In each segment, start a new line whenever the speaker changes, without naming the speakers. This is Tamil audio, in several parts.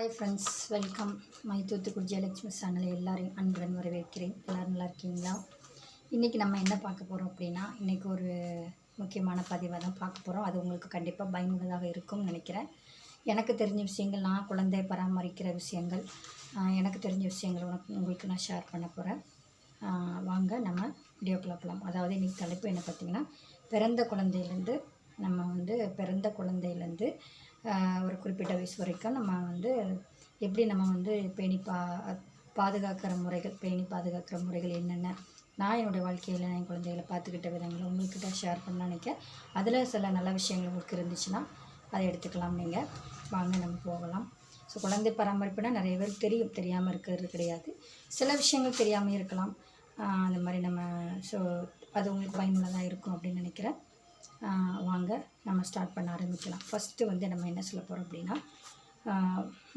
Hi friends welcome my Thoothukudi Jayalakshmi சேனலில் எல்லோரையும் அன்புடன் வரவேற்கிறேன். எல்லோரும் நல்லா இருக்கீங்களா? இன்றைக்கி நம்ம என்ன பார்க்க போகிறோம் அப்படின்னா இன்றைக்கி ஒரு முக்கியமான பதிவை தான் பார்க்க போகிறோம் அது உங்களுக்கு கண்டிப்பாக பயனுள்ளதாக இருக்கும்னு நினைக்கிறேன். எனக்கு தெரிஞ்ச விஷயங்கள் நான் குழந்தை பராமரிக்கிற விஷயங்கள் எனக்கு தெரிஞ்ச விஷயங்கள் உனக்கு உங்களுக்கு நான் ஷேர் பண்ண போகிறேன் வாங்க நம்ம வீடியோ போகலாம் அதாவது இன்றைக்கி தலைப்பு என்ன பார்த்திங்கன்னா பிறந்த குழந்தையிலேருந்து நம்ம வந்து பிறந்த குழந்தையிலேருந்து ஒரு குறிப்பிட்ட வயசு வரைக்கும் நம்ம வந்து எப்படி நம்ம வந்து பேணி பா பாதுகாக்கிற முறைகள் பேணி பாதுகாக்கிற முறைகள் என்னென்ன நான் என்னுடைய வாழ்க்கையில் என் குழந்தைகளை பார்த்துக்கிட்ட விதங்களை உங்கள்கிட்ட ஷேர் பண்ண நினைக்க அதில் சில நல்ல விஷயங்கள் உங்களுக்கு இருந்துச்சுன்னா அதை எடுத்துக்கலாம் நீங்கள் வாங்க நம்ம போகலாம். ஸோ குழந்தை பராமரிப்புனா நிறைய பேருக்கு தெரியும். தெரியாமல் இருக்கிறது கிடையாது. சில விஷயங்கள் தெரியாமல் இருக்கலாம். அந்த மாதிரி நம்ம ஸோ அது உங்களுக்கு பயனுள்ளதாக இருக்கும் அப்படின்னு வாங்க நம்ம ஸ்டார்ட் பண்ண ஆரம்பிக்கலாம். ஃபஸ்ட்டு வந்து நம்ம என்ன சொல்ல போகிறோம் அப்படின்னா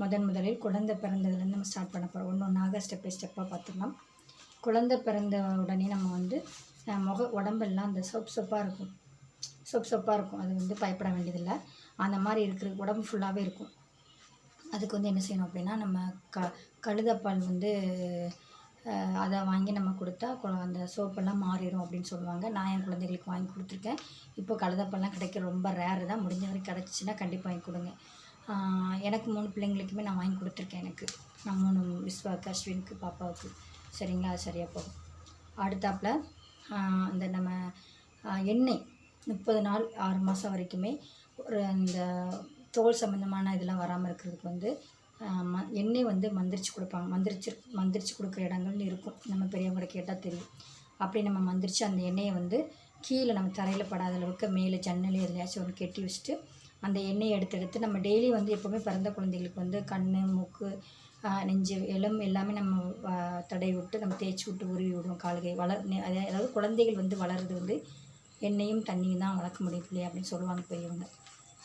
முதன் முதலில் குழந்தை பிறந்ததுலேருந்து நம்ம ஸ்டார்ட் பண்ண போகிறோம் ஒன்று ஒன்றாக ஸ்டெப் பை ஸ்டெப்பாக பார்த்துக்கலாம் குழந்தை பிறந்த உடனே நம்ம வந்து முக உடம்பெல்லாம் அந்த சொப் சொப்பாக இருக்கும். சொப் சொப்பாக இருக்கும். அது வந்து பயப்பட வேண்டியதில்லை. அந்த மாதிரி இருக்கிற உடம்பு ஃபுல்லாகவே இருக்கும். அதுக்கு வந்து என்ன செய்யணும் அப்படின்னா நம்ம க கழுதப்பால் வந்து அதை வாங்கி நம்ம கொடுத்தா அந்த சோப்பெல்லாம் மாறிடும் அப்படின்னு சொல்லுவாங்க. நான் என் குழந்தைகளுக்கு வாங்கி கொடுத்துருக்கேன். இப்போ கழுதப்பெல்லாம் கிடைக்க ரொம்ப ரேரு தான். முடிஞ்ச வரைக்கும் கிடச்சிச்சின்னா கண்டிப்பாக வாங்கி கொடுங்க. எனக்கு மூணு பிள்ளைங்களுக்குமே நான் வாங்கி கொடுத்துருக்கேன் எனக்கு. நான் மூணு விஸ்வாக்கு அஸ்வினுக்கு பாப்பாவுக்கு. சரிங்களா? அது சரியாக போகும். அடுத்தாப்புல அந்த இந்த நம்ம எண்ணெய். முப்பது நாள் ஆறு மாதம் வரைக்குமே ஒரு அந்த தோல் சம்மந்தமான இதெல்லாம் வராமல் இருக்கிறதுக்கு வந்து ம எண்ணெய் வந்து மந்திரிச்சு கொடுப்பாங்க. மந்திரிச்சு மந்திரிச்சு கொடுக்குற இடங்கள்னு இருக்கும். நம்ம பெரியவங்களை கேட்டால் தெரியும். அப்படி நம்ம மந்திரிச்சு அந்த எண்ணெயை வந்து கீழே நம்ம தரையில் படாத அளவுக்கு மேலே ஜன்னல் எதுலையாச்சும் ஒன்று கெட்டி வச்சுட்டு அந்த எண்ணெயை எடுத்து எடுத்து நம்ம டெய்லி வந்து எப்போவுமே பிறந்த குழந்தைகளுக்கு வந்து கண் மூக்கு நெஞ்சு எலும் எல்லாமே நம்ம ஆஹ், தடவி விட்டு நம்ம தேய்ச்சி விட்டு உருவி விடுவோம் கால்கை வளர் அதாவது அதாவது குழந்தைகள் வந்து வளர்றது வந்து எண்ணெயும் தண்ணியும் தான் வளர்க்க முடியும் இல்லையா அப்படின்னு சொல்லுவாங்க பெரியவங்க.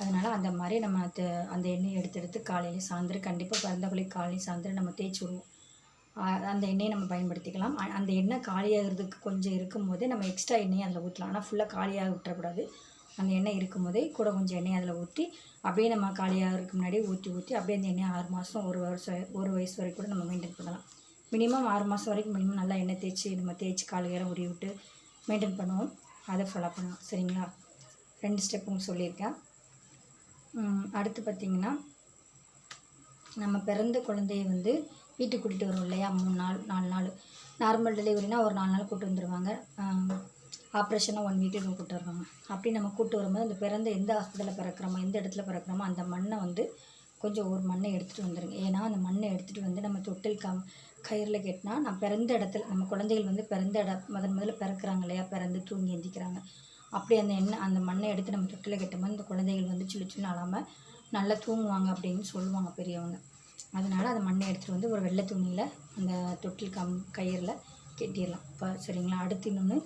அதனால் அந்த மாதிரி நம்ம அது அந்த எண்ணெயை எடுத்து எடுத்து காலையில் சாயந்தரம் கண்டிப்பாக பிறந்தவளை காலையில் சாயந்தரம் நம்ம தேய்ச்சி விடுவோம். அந்த எண்ணெயை நம்ம பயன்படுத்திக்கலாம். அந்த எண்ணெய் காலியாகிறதுக்கு கொஞ்சம் இருக்கும்போதே நம்ம எக்ஸ்ட்ரா எண்ணெயை அதில் ஊற்றலாம் ஆனால் ஃபுல்லாக காலியாக விட்டுறக்கூடாது அந்த எண்ணெய் இருக்கும்போதே கூட கொஞ்சம் எண்ணெய் அதில் ஊற்றி அப்படியே நம்ம காலியாகிறதுக்கு முன்னாடியே ஊற்றி ஊற்றி அப்படியே அந்த எண்ணெய் ஆறு மாதம் ஒரு வருஷம் ஒரு வயசு வரைக்கும் கூட நம்ம மெயின்டைன் பண்ணலாம். மினிமம் ஆறு மாதம் வரைக்கும் மினிமம் நல்லா எண்ணெய் தேய்ச்சி நம்ம தேய்ச்சி காலையெல்லாம் உருவி விட்டு மெயின்டைன் பண்ணுவோம். அதை ஃபாலோ பண்ணலாம். சரிங்களா? ரெண்டு ஸ்டெப் உங்களுக்கு சொல்லியிருக்கேன். அடுத்து பார்த்திங்கன்னா நம்ம பிறந்த குழந்தைய வந்து வீட்டுக்கு கூட்டிகிட்டு வரோம் இல்லையா? மூணு நாள் நாலு நாள். நார்மல் டெலிவரினா ஒரு நாலு நாள் கூட்டு வந்துடுவாங்க ஆப்ரேஷனாக ஒன் வீக்கில் கூப்பிட்டு வருவாங்க. அப்படி நம்ம கூப்பிட்டு வரும்போது அந்த பிறந்த எந்த ஹாஸ்பிட்டலில் பிறக்கிறோமோ எந்த இடத்துல பிறக்கிறோமோ அந்த மண்ணை வந்து கொஞ்சம் ஒரு மண்ணை எடுத்துகிட்டு வந்துடுங்க ஏன்னா அந்த மண்ணை எடுத்துகிட்டு வந்து நம்ம தொட்டில் கம் கயிறில் கட்டினா நான் பிறந்த இடத்துல நம்ம குழந்தைகள் வந்து பிறந்த இட முதன் முதல்ல பிறக்கிறாங்க இல்லையா? பிறந்து தூங்கி எந்திக்கிறாங்க. அப்படி அந்த எண்ணெய் அந்த மண்ணை எடுத்து நம்ம தொட்டில் கட்டும்போது அந்த குழந்தைகள் வந்து சின்ன சின்ன அழாமல் நல்லா தூங்குவாங்க அப்படின்னு சொல்லுவாங்க பெரியவங்க. அதனால் அந்த மண்ணை எடுத்துகிட்டு வந்து ஒரு வெள்ளை துணியில் அந்த தொட்டில் கம் கயிறில் கட்டிடலாம். இப்போ சரிங்களா? அடுத்து இன்னொன்று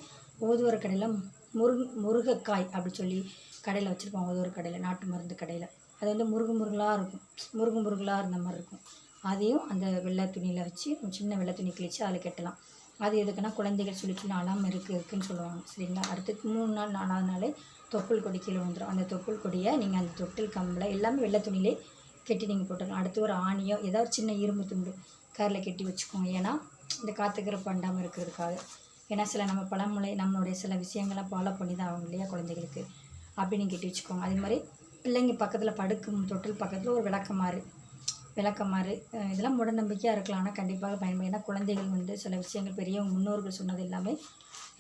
ஓதுவர கடையில் முருங் முருகக்காய் அப்படி சொல்லி கடையில் வச்சுருப்பாங்க ஓதுவர கடையில் நாட்டு மருந்து கடையில். அது வந்து முருகு முருகலாக இருக்கும். முருகு முருகலாக இருந்த மாதிரி இருக்கும். அதையும் அந்த வெள்ளை துணியில் வச்சு சின்ன வெள்ளை துணி கிழிச்சு அதில் கட்டலாம். அது எதுக்குன்னா குழந்தைகள் சொல்லி சொல்லி இருக்குது இருக்குன்னு சொல்லுவாங்க. சரிங்களா? அடுத்து மூணு நாள் நாலாவது நாளே தொப்புள் கொடி கீழே வந்துடும் அந்த தொப்புள் கொடியை நீங்கள் அந்த தொட்டில் கம்பில் எல்லாமே வெள்ளை துணியிலே கட்டி நீங்கள் போட்டுக்கலாம் அடுத்து ஒரு ஆணியோ ஏதாவது ஒரு சின்ன இரும்பு துண்டு கரில் கட்டி வச்சுக்கோங்க. ஏன்னா இந்த காத்துக்கிற பண்டாமல் இருக்கிறதுக்காக. ஏன்னா சில நம்ம பழமொழி நம்மளுடைய சில விஷயங்களை ஃபாலோ பண்ணி தான் ஆகும் இல்லையா குழந்தைகளுக்கு. அப்படின்னு கெட்டி கட்டி வச்சுக்கோங்க. அதே மாதிரி பிள்ளைங்க பக்கத்தில் படுக்கும் தொட்டில் பக்கத்தில் ஒரு விளக்கமாறு விளக்கமாறு. இதெல்லாம் மூடநம்பிக்கையாக இருக்கலாம். ஆனால் கண்டிப்பாக பயன்படும். ஏன்னா குழந்தைகள் வந்து சில விஷயங்கள் பெரியவங்க முன்னோர்கள் சொன்னது எல்லாமே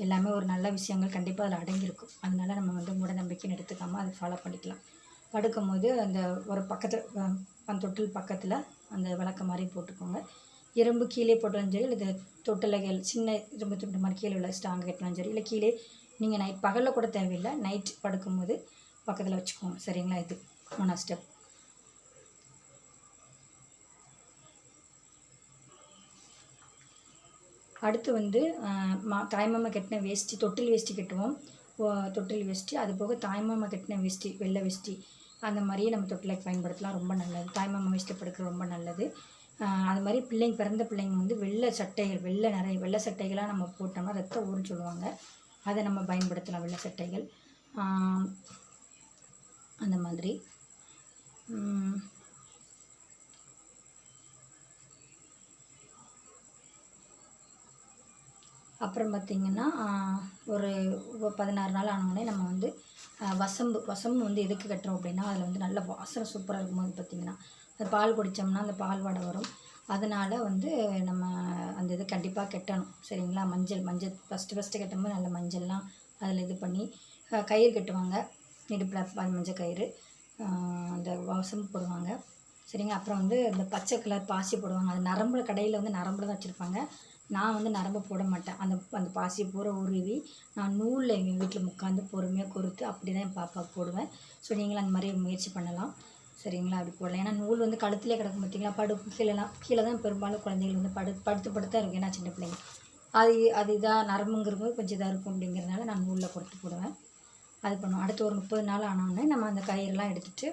எல்லாமே ஒரு நல்ல விஷயங்கள் கண்டிப்பாக அதில் அடங்கியிருக்கும். அதனால் நம்ம வந்து மூடநம்பிக்கைன்னு எடுத்துக்காமல் அதை ஃபாலோ பண்ணிக்கலாம். படுக்கும்போது அந்த ஒரு பக்கத்தில் அந்த தொட்டில் பக்கத்தில் அந்த விளக்க மாதிரி போட்டுக்கோங்க. இரும்பு கீழே போட்டாலும் சரி இல்லை தொட்டிலைகள் சின்ன இரும்பு துண்டு மாதிரி கீழே உள்ள ஸ்டாங் கட்டினாலும் சரி இல்லை கீழே நீங்கள் நைட் பகலில் கூட தேவையில்லை. நைட் படுக்கும்போது பக்கத்தில் வச்சுக்கோங்க. சரிங்களா? இது மூணாவது ஸ்டெப். அடுத்து வந்து மா தாய்மாமா கட்டின வேஷ்டி தொட்டில் வேஷ்டி கட்டுவோம். ஓ- தொட்டில் வேஷ்டி அது போக தாய்மாமா கட்டின வேஷ்டி வெள்ளை வேஷ்டி அந்த மாதிரியே நம்ம தொட்டிலுக்கு பயன்படுத்தலாம். ரொம்ப நல்லது. தாய்மாமா வேஷ்டி படுக்க ரொம்ப நல்லது. அது மாதிரி பிள்ளைங்க பிறந்த பிள்ளைங்க வந்து வெள்ளை சட்டைகள் வெள்ளை நிறைய வெள்ளை சட்டைகளாக நம்ம போட்டோம்னா ரத்த ஊருன்னு சொல்லுவாங்க. அதை நம்ம பயன்படுத்தலாம் வெள்ளை சட்டைகள். அந்த மாதிரி. அப்புறம் பார்த்திங்கன்னா ஒரு பதினாறு நாள் ஆனவுடனே நம்ம வந்து வசம்பு வசம்பு வந்து எதுக்கு கட்டுறோம் அப்படின்னா அதில் வந்து நல்ல வாசனை சூப்பராக இருக்கும்போது பார்த்திங்கன்னா அது பால் குடித்தோம்னா அந்த பால் வடை வரும். அதனால் வந்து நம்ம அந்த இது கண்டிப்பாக கட்டணும். சரிங்களா? மஞ்சள் மஞ்சள் ஃபஸ்ட்டு ஃபஸ்ட்டு கட்டும்போது நல்ல மஞ்சள்லாம் அதில் இது பண்ணி கயிறு கட்டுவாங்க. இடுப்பில் மஞ்சள் கயிறு அந்த வசம்பு போடுவாங்க. சரிங்க? அப்புறம் வந்து இந்த பச்சை கலர் பாசி போடுவாங்க. அது நரம்புல கடையில் வந்து நரம்புல தான் வச்சுருப்பாங்க. நான் வந்து நரம்பு போட மாட்டேன். அந்த அந்த பாசியை பூரா உருவி நான் நூலில் எங்கள் வீட்டில் உட்காந்து பொறுமையாக கொடுத்து அப்படி தான் என் பாப்பாவுக்கு போடுவேன். ஸோ நீங்களும் அந்த மாதிரி முயற்சி பண்ணலாம். சரிங்களா? அப்படி போடலாம். ஏன்னா நூல் வந்து கழுத்துலேயே கிடக்கும் பார்த்தீங்களா? படு கீழேலாம் கீழே தான் பெரும்பாலும் குழந்தைகள் வந்து படு படுத்து படுத்தா இருக்கும். ஏன்னா சின்ன பிள்ளைங்க. அது அது இதாக நரம்புங்கிறது கொஞ்சம் இதாக இருக்கும் அப்படிங்கிறதுனால நான் நூலில் கொடுத்து போடுவேன். அது பண்ணுவோம். அடுத்து ஒரு முப்பது நாள் ஆனோடனே நம்ம அந்த கயிறுலாம் எடுத்துட்டு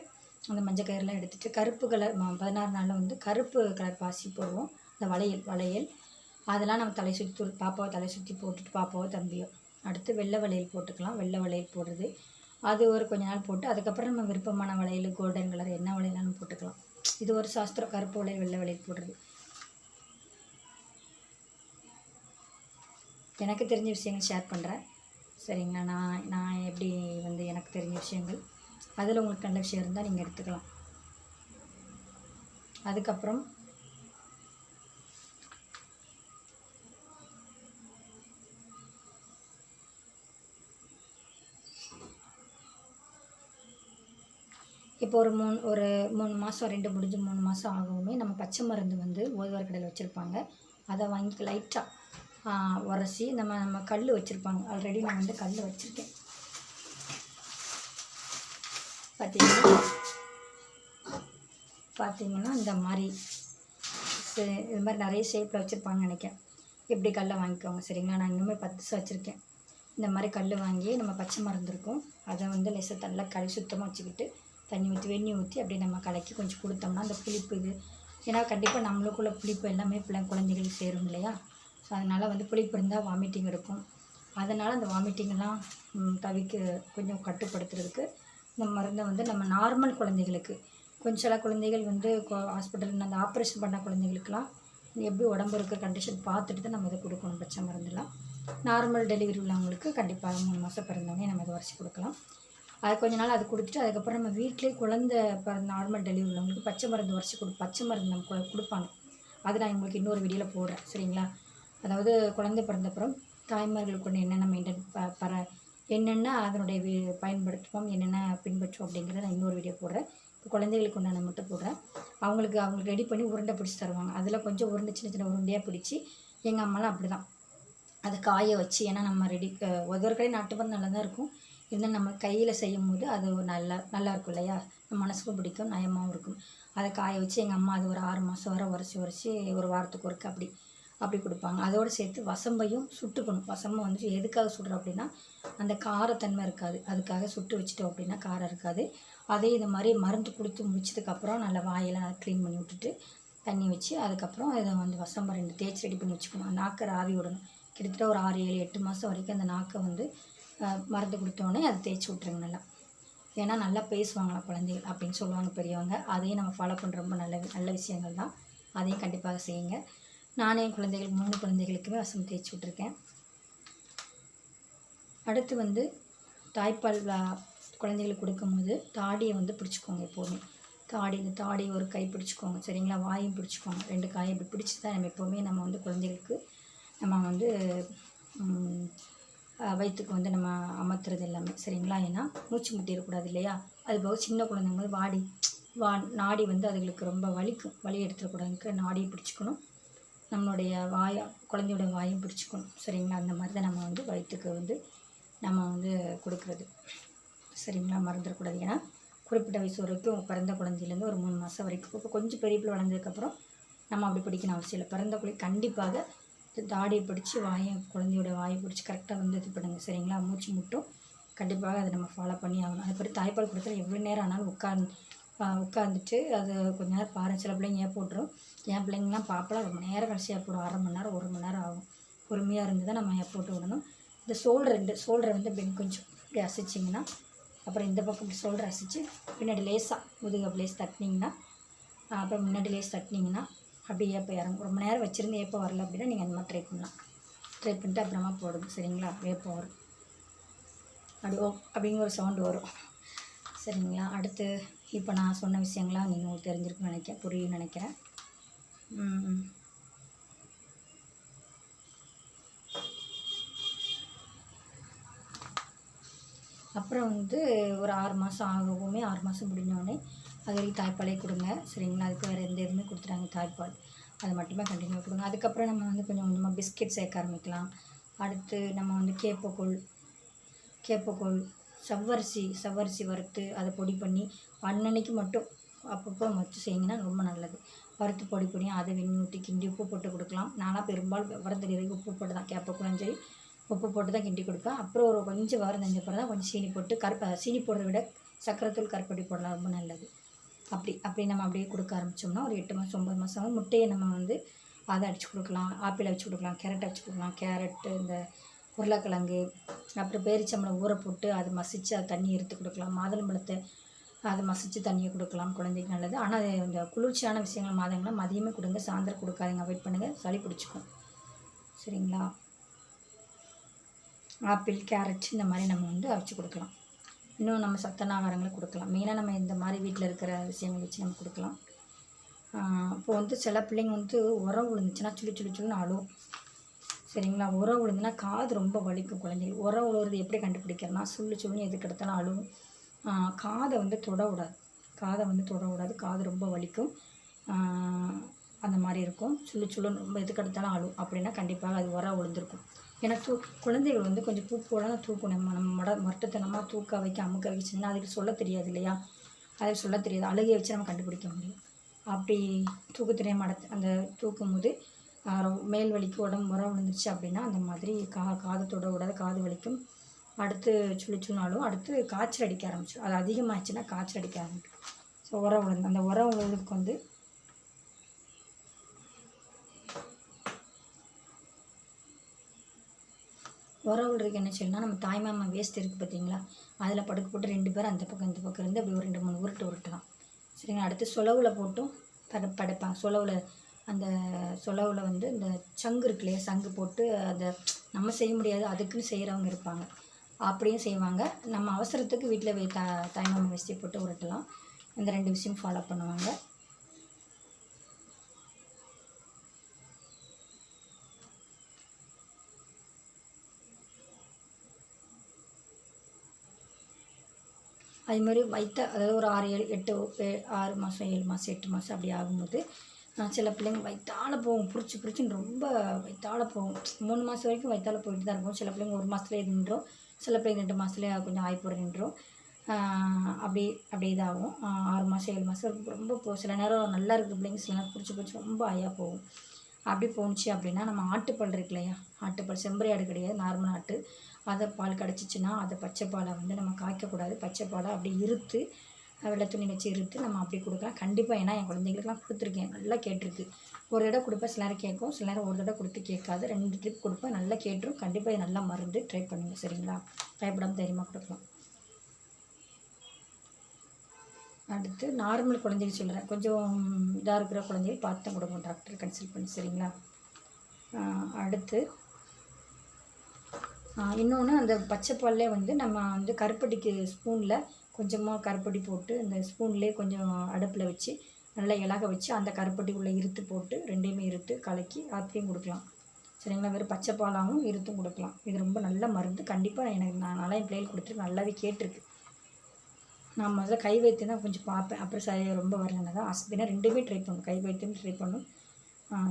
அந்த மஞ்சள் கயிறுலாம் எடுத்துட்டு கருப்பு கலர் பதினாறு நாளில் வந்து கருப்பு கலர் பாசி போடுவோம். இந்த வளையல் வளையல். அதெல்லாம் நம்ம தலை சுற்றி பாப்பாவை தலை சுற்றி போட்டுட்டு பாப்பாவோ தம்பியோ. அடுத்து வெள்ளை வளையல் போட்டுக்கலாம். வெள்ளை வளையல் போடுறது. அது ஒரு கொஞ்ச நாள் போட்டு அதுக்கப்புறம் நம்ம விருப்பமான வளையல் கோல்டன் கலர் என்ன வளையலாலும் போட்டுக்கலாம். இது ஒரு சாஸ்திரம் கருப்பு வளையல் வெள்ளை வளையல் போடுறது. எனக்கு தெரிஞ்ச விஷயங்கள் ஷேர் பண்ணுறேன் சரிங்களா? நான் நான் எப்படி வந்து எனக்கு தெரிஞ்ச விஷயங்கள். அதில் உங்களுக்கு நல்ல விஷயம் இருந்தால் நீங்கள் எடுத்துக்கலாம். அதுக்கப்புறம் இப்போ ஒரு மூணு ஒரு மூணு மாதம் ரெண்டு முடிஞ்சு மூணு மாதம் ஆகவுமே நம்ம பச்சை மருந்து வந்து ஓய்வார் கடையில் வச்சுருப்பாங்க. அதை வாங்கி லைட்டாக உரசி நம்ம நம்ம கல் வச்சுருப்பாங்க. ஆல்ரெடி நான் வந்து கல் வச்சுருக்கேன். பார்த்தீங்கன்னா பார்த்தீங்கன்னா இந்த மாதிரி இது மாதிரி நிறைய ஷேப்பில் வச்சுருப்பாங்கன்னு நினைக்கிறேன். இப்படி கல்லை வாங்கிக்கோங்க சரிங்களா? நான் இன்னுமே பத்து வச்சுருக்கேன். இந்த மாதிரி கல் வாங்கி நம்ம பச்சை மருந்து இருக்கும். அதை வந்து லேசாக நல்லா சுத்தமாக வச்சுக்கிட்டு தண்ணி ஊற்றி வெண்ணி ஊற்றி அப்படியே நம்ம கலக்கி கொஞ்சம் கொடுத்தோம்னா அந்த புளிப்பு இது. ஏன்னா கண்டிப்பாக நம்மளுக்குள்ள புளிப்பு எல்லாமே பிள்ளை குழந்தைகளுக்கு சேரும் இல்லையா? ஸோ அதனால் வந்து புளிப்பு இருந்தால் வாமிட்டிங் எடுக்கும் அதனால் அந்த வாமிட்டிங்கெல்லாம் தவிக்க கொஞ்சம் கட்டுப்படுத்துறதுக்கு இந்த மருந்தை வந்து நம்ம நார்மல் குழந்தைகளுக்கு கொஞ்சம் சில குழந்தைகள் வந்து ஹாஸ்பிட்டல் அந்த ஆப்ரேஷன் பண்ண குழந்தைகளுக்கெல்லாம் எப்படி உடம்பு இருக்கிற கண்டிஷன் பார்த்துட்டு தான் நம்ம இதை கொடுக்கணும் பச்சை மருந்துலாம் நார்மல் டெலிவரி உள்ளவங்களுக்கு கண்டிப்பாக மூணு மாதம் பிறந்தவொடனே நம்ம இதை வரைச்சி கொடுக்கலாம். அது கொஞ்ச நாள் அது கொடுத்துட்டு அதுக்கப்புறம் நம்ம வீட்டிலே குழந்த பிறந்த நார்மல் டெலிவரி உள்ளவங்களுக்கு பச்சை மருந்து உரைச்சி கொடு பச்சை மருந்து நம்ம கொடுப்பாங்க. அது நான் உங்களுக்கு இன்னொரு வீடியோவில் போடுறேன். சரிங்களா? அதாவது குழந்தை பிறந்தப்புறம் தாய்மார்களுக்கு கொண்டு என்னென்ன மெயின்டைன் ப பர என்னென்ன அதனுடைய வி- பயன்படுத்துவோம் என்னென்ன பின்பற்றுவோம் அப்படிங்கிறத நான் இன்னொரு வீடியோ போடுறேன். இப்போ குழந்தைகளுக்கு உண்டான மட்டும் போடுறேன். அவங்களுக்கு அவங்களுக்கு ரெடி பண்ணி உருண்டை பிடிச்சி தருவாங்க. அதில் கொஞ்சம் உருண்டை சின்ன சின்ன உருண்டையாக பிடிச்சி எங்கள் அம்மாலாம் அப்படி தான் அதை காய வச்சு ஏன்னா நம்ம ரெடி ஒவ்வொரு கடையும் நாட்டு மருந்து நல்லா தான் இருக்கும். இருந்தாலும் நம்ம கையில் செய்யும் போது அது ஒரு நல்லா நல்லா இருக்கும் இல்லையா? நம்ம மனசுக்கும் பிடிக்கும் நயமாகவும் இருக்கும். அதை காய வச்சு எங்கள் அம்மா அது ஒரு ஆறு மாதம் வரை உரைச்சி உரைச்சி ஒரு வாரத்துக்கு ஒருக்க அப்படி அப்படி கொடுப்பாங்க. அதோடு சேர்த்து வசம்பையும் சுட்டுக்கணும். வசம்பம் வந்து எதுக்காக சுடுறோம் அப்படின்னா அந்த காரத்தன்மை இருக்காது. அதுக்காக சுட்டு வச்சுட்டோம் அப்படின்னா காரம் இருக்காது. அதே இது மாதிரி மருந்து கொடுத்து முடிச்சதுக்கப்புறம் நல்லா வாயெல்லாம் நல்லா க்ளீன் பண்ணி விட்டுட்டு தண்ணி வச்சு அதுக்கப்புறம் இதை வந்து வசம்பை ரெண்டு தேய்ச்சி ரெடி பண்ணி வச்சுக்கணும். நாக்கை ஆவி விடணும். கிட்டத்தட்ட ஒரு ஆறு ஏழு எட்டு மாதம் வரைக்கும் அந்த நாக்கை வந்து மருந்து கொடுத்தோடனே அதை தேய்ச்சி விட்ருங்க நல்லா. ஏன்னா நல்லா பேசுவாங்களா குழந்தைகள் அப்படின்னு சொல்லுவாங்க பெரியவங்க. அதையும் நம்ம ஃபாலோ பண்ணுற ரொம்ப நல்ல நல்ல விஷயங்கள் தான். அதையும் கண்டிப்பாக செய்யுங்க. நானே என் குழந்தைகள் மூணு குழந்தைகளுக்குமே வசம் தேய்ச்சி விட்ருக்கேன் அடுத்து வந்து தாய்ப்பால் குழந்தைகளுக்கு கொடுக்கும்போது தாடியை வந்து பிடிச்சிக்கோங்க எப்போவுமே. தாடி இந்த தாடி ஒரு கை பிடிச்சிக்கோங்க சரிங்களா? வாயும் பிடிச்சிக்கோங்க. ரெண்டு காயை இப்படி பிடிச்சி தான் நம்ம எப்போவுமே நம்ம வந்து குழந்தைகளுக்கு நம்ம வந்து வயிற்றுக்கு வந்து நம்ம அமர்த்துறது எல்லாமே சரிங்களா ஏன்னா மூச்சு முட்டிடக்கூடாது இல்லையா? அது போக சின்ன குழந்தைங்க வந்து வாடி வா நாடி வந்து அதுகளுக்கு ரொம்ப வலிக்கும். வலி எடுத்துடக்கூடாதுக்கு நாடியை பிடிச்சிக்கணும். நம்மளுடைய வாயை குழந்தையோட வாயும் பிடிச்சிக்கணும். சரிங்களா? அந்த மாதிரி தான் நம்ம வந்து வயிற்றுக்கு வந்து நம்ம வந்து கொடுக்குறது. சரிங்களா? மறந்துடக்கூடாது. ஏன்னா குறிப்பிட்ட வயசு வரைக்கும் பிறந்த குழந்தையிலேருந்து ஒரு மூணு மாதம் வரைக்கும் இப்போ கொஞ்சம் பெரிய பிள்ளை வளர்ந்ததுக்கப்புறம் நம்ம அப்படி பிடிக்கணும் அவசியம் இல்லை. பிறந்த குழந்தை கண்டிப்பாக தாடியை பிடிச்சி வாயை குழந்தையோட வாயை பிடிச்சி கரெக்டாக வந்து இது பண்ணுங்க. சரிங்களா? மூச்சு முட்டும். கண்டிப்பாக அதை நம்ம ஃபாலோ பண்ணி ஆகணும். அது மாதிரி தாய்ப்பால் கொடுத்தா எவ்வளோ நேரம் ஆனாலும் உட்கார்ந்து உட்காந்துட்டு அது கொஞ்ச நேரம் பாரு சில பிள்ளைங்க ஏன் போட்டுரும்? என் பிள்ளைங்கலாம் பாப்பெல்லாம் ரொம்ப நேரம் கடைசியாக போடும்? அரை மணி நேரம் ஒரு மணி நேரம் ஆகும். பொறுமையாக இருந்து தான் நம்ம ஏன் போட்டு விடணும்? இந்த சோல்டர் ரெண்டு சோல்டரை வந்து இப்படி கொஞ்சம் இப்படி அசைச்சிங்கன்னா அப்புறம் இந்த பக்கம் இப்படி சோல்டர் அசைச்சு பின்னாடி லேஸாக முதுகு அப்படி லேஸ் தட்டினீங்கன்னா அப்புறம் முன்னாடி லேஸ் தட்டினீங்கன்னா அப்படியே இப்போ இறங்கும் ரொம்ப நேரம் வச்சுருந்து ஏப்பம் வரல அப்படின்னா நீங்கள் அந்த மாதிரி ட்ரை பண்ணலாம். ட்ரை பண்ணிட்டு அப்புறமா போடுங்க சரிங்களா? வேப்பம் வரும் அப்படி ஓ அப்படிங்கிற ஒரு சவுண்டு வரும். சரிங்களா? அடுத்து இப்போ நான் சொன்ன விஷயங்களாம் நீங்கள் உங்களுக்கு தெரிஞ்சிருக்குன்னு நினைக்கிறேன் புரியும் நினைக்கிறேன். ம். அப்புறம் வந்து ஒரு ஆறு மாதம் ஆகவுமே ஆறு மாதம் முடிஞ்சோடனே அது வரைக்கும் தாய்ப்பாலே கொடுங்க. சரிங்களா? அதுக்கு வேறு எந்த எதுவுமே கொடுத்துட்டாங்க தாய்ப்பால். அது மட்டுமே கண்டினியூ கொடுங்க. அதுக்கப்புறம் நம்ம வந்து கொஞ்சம் கொஞ்சமாக பிஸ்கெட் சேர்க்க ஆரம்பிக்கலாம். அடுத்து நம்ம வந்து கேப்பக்கூழ் கேப்பக்கூழ் சவ்வரிசி சவ்வரிசி வறுத்து அதை பொடி பண்ணி அன்னன்னைக்கு மட்டும் அப்பப்போ வச்சு செய்யுங்கன்னா ரொம்ப நல்லது. வறுத்து பொடி பண்ணி அதை வெண்ணி ஊற்றி கிண்டி உப்பு போட்டு கொடுக்கலாம். நானாக பெரும்பாலும் விவரம் தெரியாது உப்பு போட்டு தான் கேப்பக்கூழும் சரி உப்பு போட்டு தான் கிண்டி கொடுப்பேன். அப்புறம் ஒரு கொஞ்சம் வாரம் தெரிஞ்ச பிறகு தான் கொஞ்சம் சீனி போட்டு கருப்பை சீனி போடுறத விட சக்கரைத்தூள் கருப்பட்டி போடலாம் ரொம்ப நல்லது. அப்படி அப்படி நம்ம அப்படியே கொடுக்க ஆரம்பித்தோம்னா ஒரு எட்டு மாதம் ஒம்பது மாதம் ஆகும். முட்டையை நம்ம வந்து அதை அடித்து கொடுக்கலாம் ஆப்பிளை வச்சு கொடுக்கலாம் கேரட்டை வச்சு கொடுக்கலாம். கேரட்டு இந்த உருளைக்கிழங்கு அப்புறம் பேரிச்சம்பழம் ஊற போட்டு அதை மசித்து அது தண்ணி எடுத்து கொடுக்கலாம். மாதுளம்பழத்தை அதை மசித்து தண்ணியை கொடுக்கலாம் குழந்தைக்கு நல்லது. ஆனால் அது இந்த குளிர்ச்சியான விஷயங்கள் மாதங்களை மதியமே கொடுங்க. சாயந்தரம் கொடுக்காதீங்க. அவாய்ட் பண்ணுங்கள் சளி பிடிச்சிக்கும். சரிங்களா? ஆப்பிள் கேரட் இந்த மாதிரி நம்ம வந்து அவிச்சு கொடுக்கலாம். இன்னும் நம்ம சத்தான ஆகாரங்களை கொடுக்கலாம். மெயினாக நம்ம இந்த மாதிரி வீட்டில் இருக்கிற விஷயங்கள் வச்சு நம்ம கொடுக்கலாம். இப்போ வந்து சில பிள்ளைங்க வந்து உரம் விழுந்துச்சுன்னா சுழி சுழி சுழின்னு அழும் சரிங்களா? உரம் விழுந்துன்னா காது ரொம்ப வலிக்கும் குழந்தைகள். உரம் விழுவுறது எப்படி கண்டுபிடிக்கிறதுனா சுள்ளு சுள்ளுன்னு எதுக்கு எடுத்தாலும் அழுவும். காதை வந்து தொடவிடாது காதை வந்து தொடவிடாது காது ரொம்ப வலிக்கும். அந்த மாதிரி இருக்கும். சுள்ளு சுள்ளுன்னு ரொம்ப எதுக்கு எடுத்தாலும் அழும் அப்படின்னா கண்டிப்பாக அது உரம் விழுந்திருக்கும் ஏன்னா தூ குழந்தைகள் வந்து கொஞ்சம் பூப்போட தான் தூக்கணும் நம்ம நம்ம மட மட்டத்தனமாக தூக்க வைக்க அமுக்க வச்சுன்னா அதுக்கு சொல்ல தெரியாது இல்லையா? அதுக்கு சொல்ல தெரியாது. அழுகையை வச்சு நம்ம கண்டுபிடிக்க முடியும். அப்படி தூக்கத்திலே மட அந்த தூக்கும் போது மேல் வலிக்கு உடம்பு உரம் விழுந்துருச்சு அப்படின்னா அந்த மாதிரி கா காதத்தோட விடாத காது வலிக்கும். அடுத்து சுழிச்சுனாலும் அடுத்து காய்ச்சல் அடிக்க ஆரம்பிச்சிடும் அது அதிகமாகிடுச்சுன்னா காய்ச்சல் அடிக்க ஆரம்பிக்கும். ஸோ உரம் விழுந்து அந்த உரம் விழுந்ததுக்கு வந்து உறவுகளுக்கு என்ன செய்யணும்னா நம்ம தாய்மாமா வேஸ்ட் இருக்குது பார்த்தீங்களா? அதில் படுக்க போட்டு ரெண்டு பேரும் அந்த பக்கம் இந்த பக்கம் இருந்து அப்படி ஒரு ரெண்டு மூணு உருட்டு உருட்டலாம் சரிங்களா? அடுத்து சொலவில் போட்டும் பட படைப்பாங்க. சொலவில் அந்த சொலவில் வந்து இந்த சங்கு இருக்கு இல்லையா? சங்கு போட்டு அதை நம்ம செய்ய முடியாது அதுக்குன்னு செய்கிறவங்க இருப்பாங்க. அப்படியும் செய்வாங்க. நம்ம அவசரத்துக்கு வீட்டில் வே தா தாய்மாமா வேஸ்டி போட்டு உருட்டலாம். இந்த ரெண்டு விஷயம் ஃபாலோ பண்ணுவாங்க. அது மாதிரி வைத்த அதாவது ஒரு ஆறு ஏழு எட்டு ஏ- ஆறு மாதம் ஏழு மாதம் எட்டு மாதம் அப்படி ஆகும்போது சில பிள்ளைங்க வயிற்றால போகும் பிடிச்சி பிடிச்சின்னு ரொம்ப வயிற்றால போகும். மூணு மாதம் வரைக்கும் வயிற்றால போயிட்டு தான் இருக்கும். சில பிள்ளைங்க ஒரு மாதத்துலேயே நின்றோம் சில பிள்ளைங்க ரெண்டு மாதத்துலேயே கொஞ்சம் ஆய்ப்புற நின்றோம். அப்படி அப்படி இதாகும். ஆறு மாதம் ஏழு மாதம் ரொம்ப போ சில நேரம் நல்லா இருக்கிற பிள்ளைங்க சில நேரம் பிடிச்சி பிடிச்சி ரொம்ப ஆயாக போகும். அப்படி போணுச்சு அப்படின்னா நம்ம ஆட்டுப்பால் இருக்கு இல்லையா? ஆட்டுப்பால் செம்பரி ஆடு கிடையாது நார்மல் ஆட்டு. பால் கிடச்சிச்சின்னா அதை பச்சை பாலை வந்து நம்ம காய்க்கக்கூடாது. பச்சை பாலை அப்படி இருத்து வெள்ளை துணி வச்சு இருத்து நம்ம அப்படி கொடுக்கலாம். கண்டிப்பாக ஏன்னா என் குழந்தைங்களுக்குலாம் கொடுத்துருக்கேன். நல்லா கேட்டிருக்கு. ஒரு தடவை கொடுப்பேன் சில நேரம் கேட்கும். சில நேரம் ஒரு தடவை கொடுத்து கேட்காது. ரெண்டு ட்ரிப் கொடுப்பேன். நல்லா கேட்டுரும். கண்டிப்பாக இது நல்லா மருந்து ட்ரை பண்ணுங்க. சரிங்களா? பயப்படாமல் தைரியமாக கொடுக்கலாம். அடுத்து நார்மல் குழந்தைகள் சொல்கிறேன் கொஞ்சம் இதாக இருக்கிற குழந்தைகள் பார்த்து தான் கொடுப்போம் டாக்டர் கன்சல்ட் பண்ணி. சரிங்களா? அடுத்து இன்னொன்று அந்த பச்சைப்பாலே வந்து நம்ம வந்து கருப்பட்டிக்கு ஸ்பூனில் கொஞ்சமாக கருப்பட்டி போட்டு அந்த ஸ்பூன்லேயே கொஞ்சம் அடுப்பில் வச்சு நல்லா இலக வச்சு அந்த கருப்பட்டி உள்ளே இருத்து போட்டு ரெண்டையுமே இருத்து கலக்கி அப்படியும் கொடுக்கலாம். சரிங்களா? வெறும் பச்சை பாலாகவும் இருத்தும் கொடுக்கலாம். இது ரொம்ப நல்ல மருந்து. கண்டிப்பாக எனக்கு நான் நல்லா என் பிள்ளைகள் கொடுத்துருக்கு நல்லாவே கேட்டிருக்கு. நான் முதல்ல கை வைத்தியம் தான் கொஞ்சம் பார்ப்பேன். அப்புறம் சரியாக ரொம்ப வரலன்னா தான் ஹஸ்பண்டாக ரெண்டுமே ட்ரை பண்ணும் கை வைத்தியம் ட்ரை பண்ணும்.